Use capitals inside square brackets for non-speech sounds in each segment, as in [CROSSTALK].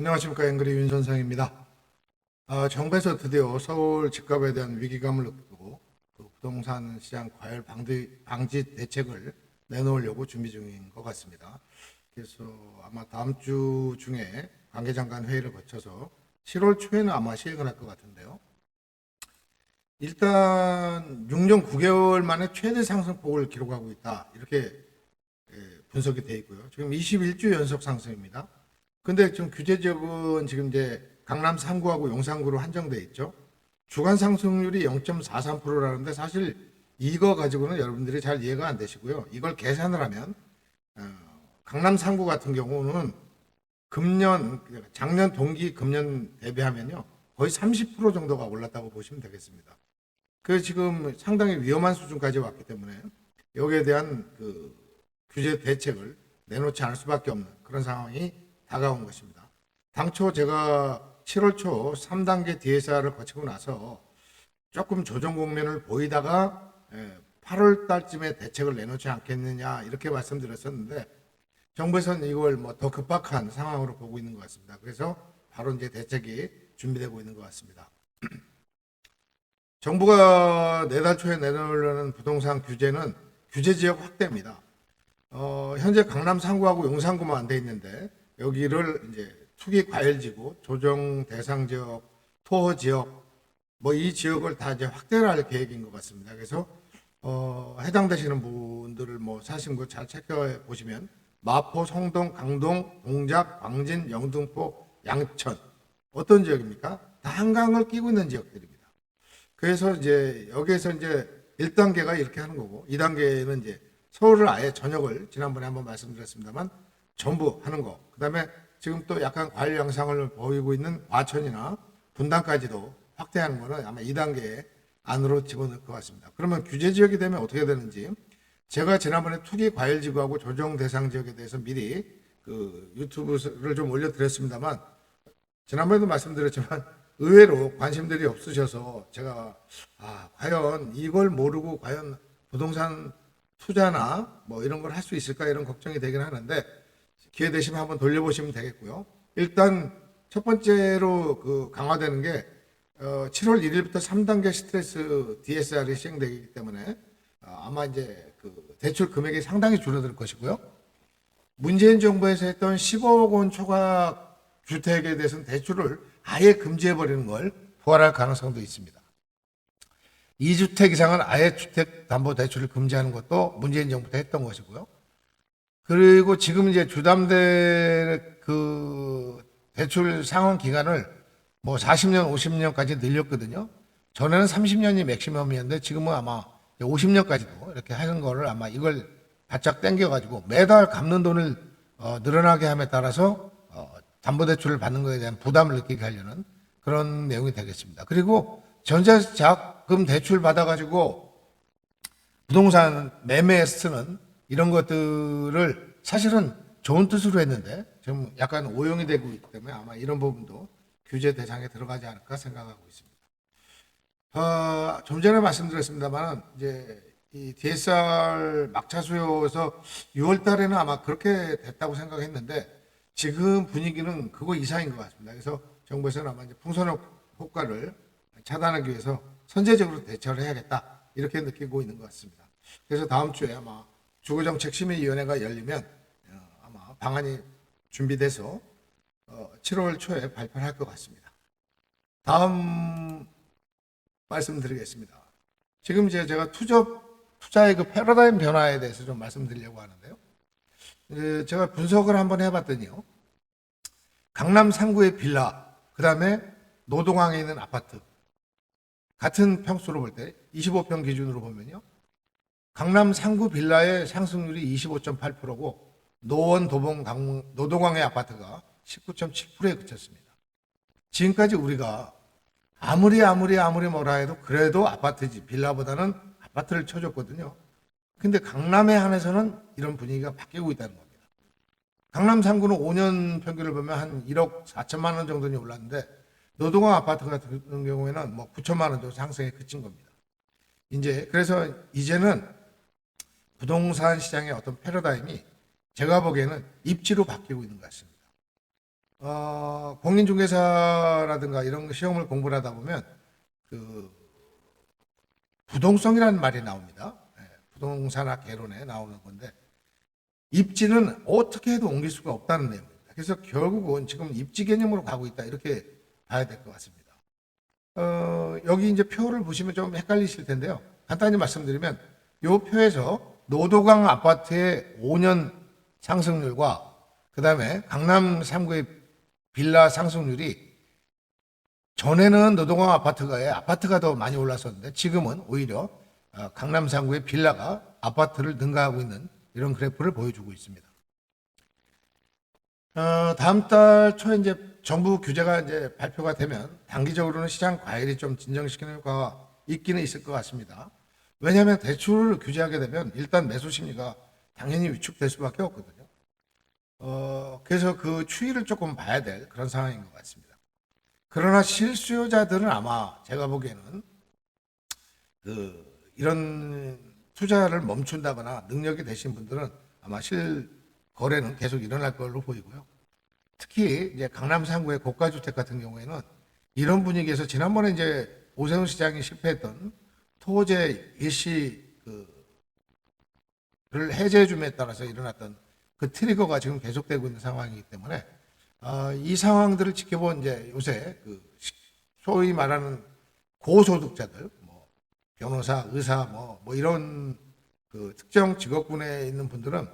안녕하십니까 앵그리 윤선상입니다. 아, 정부에서 드디어 서울 집값에 대한 위기감을 느끼고 그 부동산 시장 과열 방지, 방지 대책을 내놓으려고 준비 중인 것 같습니다. 그래서 아마 다음 주 중에 관계장 관 회의를 거쳐서 7월 초에는 아마 시행을 할 것 같은데요. 일단 6년 9개월 만에 최대 상승폭을 기록하고 있다. 이렇게 예, 분석이 돼 있고요. 지금 21주 연속 상승입니다. 근데 지금 규제 지역은 지금 이제 강남 3구하고 용산구로 한정돼 있죠. 주간 상승률이 0.43%라는데 사실 이거 가지고는 여러분들이 잘 이해가 안 되시고요. 이걸 계산을 하면 어, 강남 3구 같은 경우는 금년 작년 동기 금년 대비하면요 거의 30% 정도가 올랐다고 보시면 되겠습니다. 그 지금 상당히 위험한 수준까지 왔기 때문에 여기에 대한 그 규제 대책을 내놓지 않을 수밖에 없는 그런 상황이 다가온 것입니다. 당초 제가 7월 초 3단계 DSR을 거치고 나서 조금 조정 국면을 보이다가 8월 달쯤에 대책을 내놓지 않겠느냐 이렇게 말씀드렸었는데 정부에서는 이걸 뭐 더 급박한 상황으로 보고 있는 것 같습니다. 그래서 바로 이제 대책이 준비되고 있는 것 같습니다. [CLEARS THROAT] 정부가 내달 초에 내놓으려는 부동산 규제는 규제 지역 확대입니다. 어, 현재 강남 3구하고 용산구만 안 돼 있는데 여기를 이제 투기 과열지구, 조정 대상 지역, 토호 지역 뭐 이 지역을 다 이제 확대를 할 계획인 것 같습니다. 그래서 어, 해당되시는 분들을 뭐 사신 거잘 체크해 보시면 마포, 성동, 강동, 동작, 광진, 영등포, 양천 어떤 지역입니까? 다 한강을 끼고 있는 지역들입니다. 그래서 이제 여기에서 이제 1단계가 이렇게 하는 거고 2단계는 이제 서울을 아예 전역을 지난번에 한번 말씀드렸습니다만 전부 하는 거. 그 다음에 지금 또 약간 과열 양상을 보이고 있는 과천이나 분당까지도 확대하는 거는 아마 2단계 안으로 집어넣을 것 같습니다. 그러면 규제 지역이 되면 어떻게 되는지 제가 지난번에 투기 과열 지구하고 조정 대상 지역에 대해서 미리 그 유튜브를 좀 올려드렸습니다만 지난번에도 말씀드렸지만 의외로 관심들이 없으셔서 제가 아 과연 이걸 모르고 과연 부동산 투자나 뭐 이런 걸 할 수 있을까 이런 걱정이 되긴 하는데 기회 되시면 한번 돌려보시면 되겠고요. 일단 첫 번째로 그 강화되는 게 어, 7월 1일부터 3단계 스트레스 DSR이 시행되기 때문에 어, 아마 이제 그 대출 금액이 상당히 줄어들 것이고요. 문재인 정부에서 했던 15억 원 초과 주택에 대해서는 대출을 아예 금지해 버리는 걸 부활할 가능성도 있습니다. 2주택 이상은 아예 주택 담보 대출을 금지하는 것도 문재인 정부 때 했던 것이고요. 그리고 지금 이제 주담대 그 대출 상환 기간을 뭐 40년, 50년까지 늘렸거든요. 전에는 30년이 맥시멈이었는데 지금은 아마 50년까지도 이렇게 하는 거를 아마 이걸 바짝 당겨가지고 매달 갚는 돈을 어, 늘어나게 함에 따라서 어, 담보대출을 받는 것에 대한 부담을 느끼게 하려는 그런 내용이 되겠습니다. 그리고 전자자금 대출 받아가지고 부동산 매매에 쓰는 이런 것들을 사실은 좋은 뜻으로 했는데 지금 약간 오용이 되고 있기 때문에 아마 이런 부분도 규제 대상에 들어가지 않을까 생각하고 있습니다. 어, 좀 전에 말씀드렸습니다만 이제 이 DSR 막차 수요에서 6월 달에는 아마 그렇게 됐다고 생각했는데 지금 분위기는 그거 이상인 것 같습니다. 그래서 정부에서는 아마 이제 풍선 효과를 차단하기 위해서 선제적으로 대처를 해야겠다 이렇게 느끼고 있는 것 같습니다. 그래서 다음 주에 아마 주거정책심의위원회가 열리면 어, 아마 방안이 준비돼서 어, 7월 초에 발표를 할 것 같습니다. 다음 말씀드리겠습니다. 지금 이제 제가 투자 투자의 그 패러다임 변화에 대해서 좀 말씀드리려고 하는데요. 에, 제가 분석을 한번 해봤더니요. 강남 3구의 빌라, 그 다음에 노동항에 있는 아파트 같은 평수로 볼 때 25평 기준으로 보면요. 강남 3구 빌라의 상승률이 25.8%고 노원 도봉 강, 노동항의 아파트가 19.7%에 그쳤습니다. 지금까지 우리가 아무리 아무리 아무리 뭐라 해도 그래도 아파트지 빌라보다는 아파트를 쳐줬거든요. 근데 강남에 한해서는 이런 분위기가 바뀌고 있다는 겁니다. 강남 3구는 5년 평균을 보면 한 1억 4천만 원 정도는 올랐는데 노동항 아파트 같은 경우에는 뭐 9천만 원 정도 상승에 그친 겁니다. 이제 그래서 이제는 부동산 시장의 어떤 패러다임이 제가 보기에는 입지로 바뀌고 있는 것 같습니다. 어, 공인중개사라든가 이런 시험을 공부를 하다 보면 그 부동성이라는 말이 나옵니다. 예, 부동산학 개론에 나오는 건데 입지는 어떻게 해도 옮길 수가 없다는 내용입니다. 그래서 결국은 지금 입지 개념으로 가고 있다 이렇게 봐야 될 것 같습니다. 어, 여기 이제 표를 보시면 좀 헷갈리실 텐데요. 간단히 말씀드리면 이 표에서 노도강 아파트의 5년 상승률과 그 다음에 강남 3구의 빌라 상승률이 전에는 노동강 아파트가 아파트가 더 많이 올랐었는데 지금은 오히려 어, 강남 3구의 빌라가 아파트를 능가하고 있는 이런 그래프를 보여주고 있습니다. 어, 다음 달 초에 이제 정부 규제가 이제 발표가 되면 단기적으로는 시장 과열이 좀 진정시키는 효과가 있기는 있을 것 같습니다. 왜냐하면 대출을 규제하게 되면 일단 매수 심리가 당연히 위축될 수밖에 없거든요. 어, 그래서 그 추이를 조금 봐야 될 그런 상황인 것 같습니다. 그러나 실수요자들은 아마 제가 보기에는 그 이런 투자를 멈춘다거나 능력이 되신 분들은 아마 실 거래는 계속 일어날 걸로 보이고요. 특히 이제 강남 상구의 고가 주택 같은 경우에는 이런 분위기에서 지난번에 이제 오세훈 시장이 실패했던 토제 일시 그를 해제해 줌에 따라서 일어났던 그 트리거가 지금 계속되고 있는 상황이기 때문에 아, 이 상황들을 지켜본 이제 요새 그 시- 소위 말하는 고소득자들 뭐 변호사, 의사 뭐, 뭐 이런 그 특정 직업군에 있는 분들은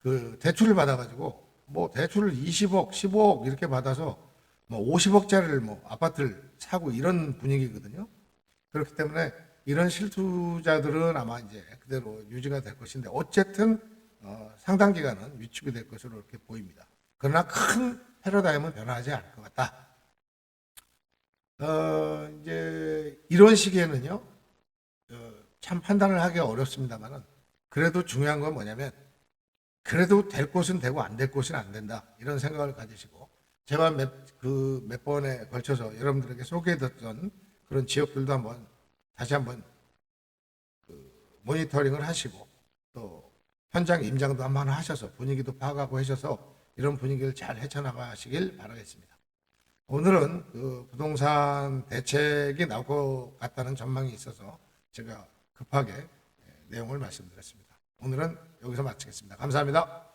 그 대출을 받아가지고 뭐 대출을 20억, 15억 이렇게 받아서 뭐 50억짜리를 뭐 아파트를 사고 이런 분위기거든요. 그렇기 때문에 이런 실투자들은 아마 이제 그대로 유지가 될 것인데 어쨌든 어, 상당 기간은 위축이 될 것으로 이렇게 보입니다. 그러나 큰 패러다임은 변화하지 않을 것 같다. 어, 이제 이런 시기에는요, 어, 참 판단을 하기 어렵습니다만은 그래도 중요한 건 뭐냐면 그래도 될 곳은 되고 안 될 곳은 안 된다 이런 생각을 가지시고 제가 몇그몇 번에 걸쳐서 여러분들에게 소개해드렸던 그런 지역들도 한번 다시 한번 그 모니터링을 하시고 또 현장 임장도 한번 하셔서 분위기도 파악하고 하셔서 이런 분위기를 잘 헤쳐나가시길 바라겠습니다. 오늘은 그 부동산 대책이 나올 것 같다는 전망이 있어서 제가 급하게 예, 내용을 말씀드렸습니다. 오늘은 여기서 마치겠습니다. 감사합니다.